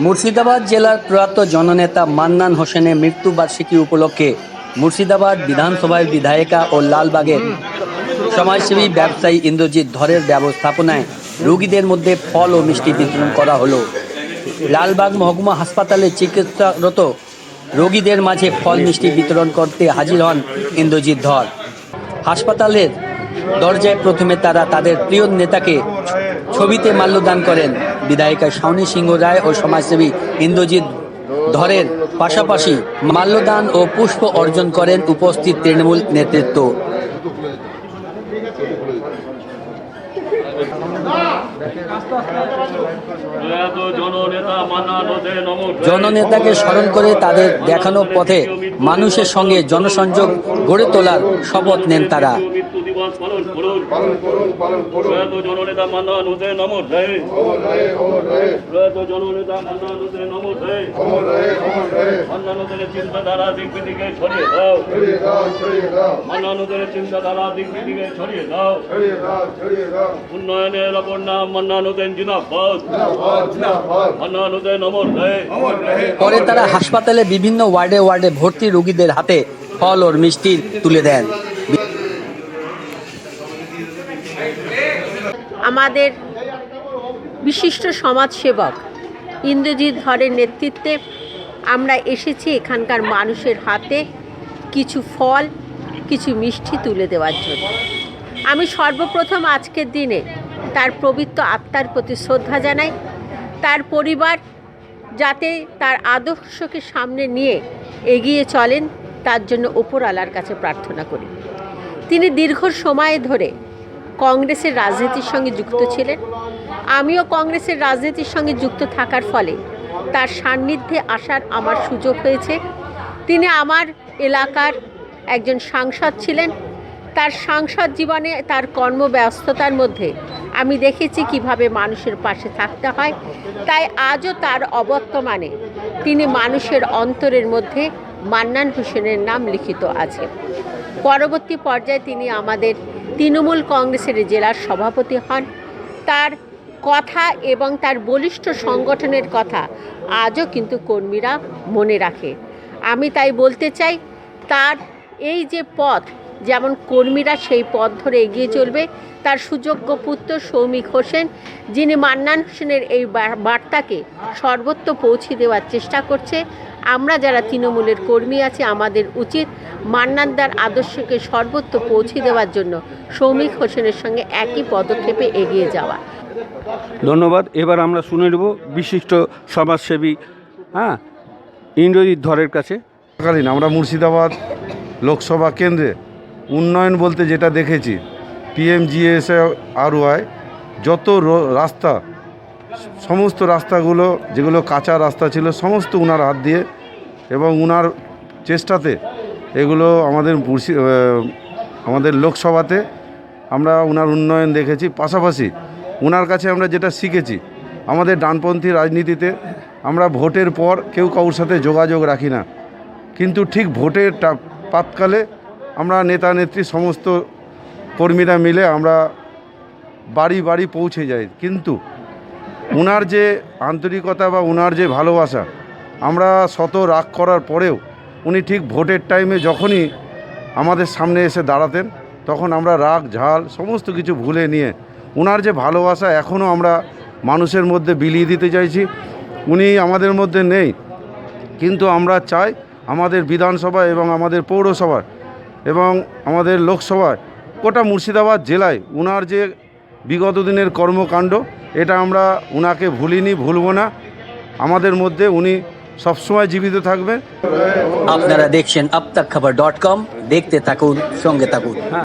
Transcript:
মুর্শিদাবাদ জেলার প্রয়াত জননেতা মান্নান হোসেনের মৃত্যুবার্ষিকী উপলক্ষে মুর্শিদাবাদ বিধানসভার বিধায়িকা ও লালবাগের সমাজসেবী ব্যবসায়ী ইন্দ্রজিৎ ধরের ব্যবস্থাপনায় রোগীদের মধ্যে ফল ও মিষ্টি বিতরণ করা হলো। লালবাগ মহকুমা হাসপাতালে চিকিৎসারত রোগীদের মাঝে ফল মিষ্টি বিতরণ করতে হাজির হন ইন্দ্রজিৎ ধর। হাসপাতালের দরজায় প্রথমে তারা তাদের প্রিয় নেতাকে ছবিতে মাল্যদান করেন। বিধায়িকা শাওনী সিংহ রায় ও সমাজসেবী ইন্দ্রজিৎ ধরের পাশাপাশি মাল্যদান ও পুষ্প অর্জন করেন উপস্থিত তৃণমূল নেতৃত্ব। জননেতাকে স্মরণ করে তাদের দেখানো পথে মানুষের সঙ্গে জনসংযোগ গড়ে তোলার শপথ নেন তারা। পালন করুন প্রয়াত জননেতা মান্নান হোসেন অমর রহে প্রয়াত জননেতা মান্নান হোসেন অমর রহে মান্নান হোসেনের চিন্তাধারা ছড়িয়ে দাও। মান্নান হোসেনের চিন্তাধারা ছড়িয়ে দাও। উন্নয়নের অপর নাম মান্নান হোসেন জিনাবাদ মান্নান হোসেন অমর রহে পরে তারা হাসপাতালে বিভিন্ন ওয়ার্ডে ওয়ার্ডে ভর্তি রোগীদের হাতে ফল ও মিষ্টি তুলে দেন। আমাদের বিশিষ্ট সমাজসেবক ইন্দ্রজিৎ ধরের নেতৃত্বে আমরা এসেছি এখানকার মানুষের হাতে কিছু ফল, কিছু মিষ্টি তুলে দেওয়ার জন্য। আমি সর্বপ্রথম আজকের দিনে তার পবিত্র আত্মার প্রতি শ্রদ্ধা জানাই। তার পরিবার যাতে তার আদর্শকে সামনে নিয়ে এগিয়ে চলেন, তার জন্য ওপরওয়ালার কাছে প্রার্থনা করি। তিনি দীর্ঘ সময় ধরে কংগ্রেসের রাজনীতির সঙ্গে যুক্ত ছিলেন। আমিও কংগ্রেসের রাজনীতির সঙ্গে যুক্ত থাকার ফলে তার সান্নিধ্যে আসার আমার সুযোগ হয়েছে। তিনি আমার এলাকার একজন সাংসদ ছিলেন। তার সাংসদ জীবনে তার কর্মব্যস্ততার মধ্যে আমি দেখেছি কীভাবে মানুষের পাশে থাকতে হয়। তাই আজও তার অবর্তমানে তিনি মানুষের অন্তরের মধ্যে মান্নান হোসেনের নাম লিখিত আছে। পরবর্তী পর্যায়ে তিনি আমাদের তৃণমূল কংগ্রেসের জেলার সভাপতি হন। তার কথা এবং তার বলিষ্ঠ সংগঠনের কথা আজও কিন্তু কর্মীরা মনে রাখে। আমি তাই বলতে চাই, তার এই যে পথ, যেমন কর্মীরা সেই পথ ধরে এগিয়ে চলবে, তার সুযোগ্য পুত্র সৌমিক হোসেন, যিনি মান্নান হোসেনের এই বার্তাকে সর্বত্র পৌঁছে দেওয়ার চেষ্টা করছে আমরা যারা তৃণমূলের কর্মী আছি আমাদের উচিত মান্নানদার আদর্শকে সর্বত্র পৌঁছে দেওয়ার জন্য সৌমিক হোসেনের সঙ্গে একই পদক্ষেপে এগিয়ে যাওয়া। ধন্যবাদ। এবার আমরা শুনে নেব বিশিষ্ট সমাজসেবী হ্যাঁ ইন্দ্রজিৎ ধরের কাছে। কালীন আমরা মুর্শিদাবাদ লোকসভা কেন্দ্রে উন্নয়ন বলতে যেটা দেখেছি পিএমজিএসএ আর ওয়াই যত রাস্তা সমস্ত রাস্তাগুলো, যেগুলো কাঁচা রাস্তা ছিল, সমস্ত উনার হাত দিয়ে এবং উনার চেষ্টাতে এগুলো আমাদের আমাদের লোকসভাতে আমরা উনার উন্নয়ন দেখেছি। পাশাপাশি উনার কাছে আমরা যেটা শিখেছি, আমাদের ডানপন্থী রাজনীতিতে আমরা ভোটের পর কেউ কারোর সাথে যোগাযোগ রাখি না। কিন্তু ঠিক ভোটের পাতকালে আমরা নেতা, নেত্রী সমস্ত কর্মীরা মিলে আমরা বাড়ি বাড়ি পৌঁছে যাই। কিন্তু উনার যে আন্তরিকতা বা উনার যে ভালোবাসা, আমরা শত রাগ করার পরেও উনি ঠিক ভোটের টাইমে যখনই আমাদের সামনে এসে দাঁড়াতেন, তখন আমরা রাগ, ঝাল, সমস্ত কিছু ভুলে নিয়ে উনার যে ভালোবাসা এখনও আমরা মানুষের মধ্যে বিলিয়ে দিতে চাইছি। উনি আমাদের মধ্যে নেই, কিন্তু আমরা চাই আমাদের বিধানসভা এবং আমাদের পৌরসভায় এবং আমাদের লোকসভায় গোটা মুর্শিদাবাদ জেলায় উনার যে বিগত দিনের কর্মকাণ্ড এটা আমরা উনাকে ভুলিনি, ভুলব না। আমাদের মধ্যে উনি সবসময় জীবিত থাকবেন। আপনারা দেখছেন আপ খাবার ডট কম। দেখতে থাকুন, সঙ্গে থাকুন।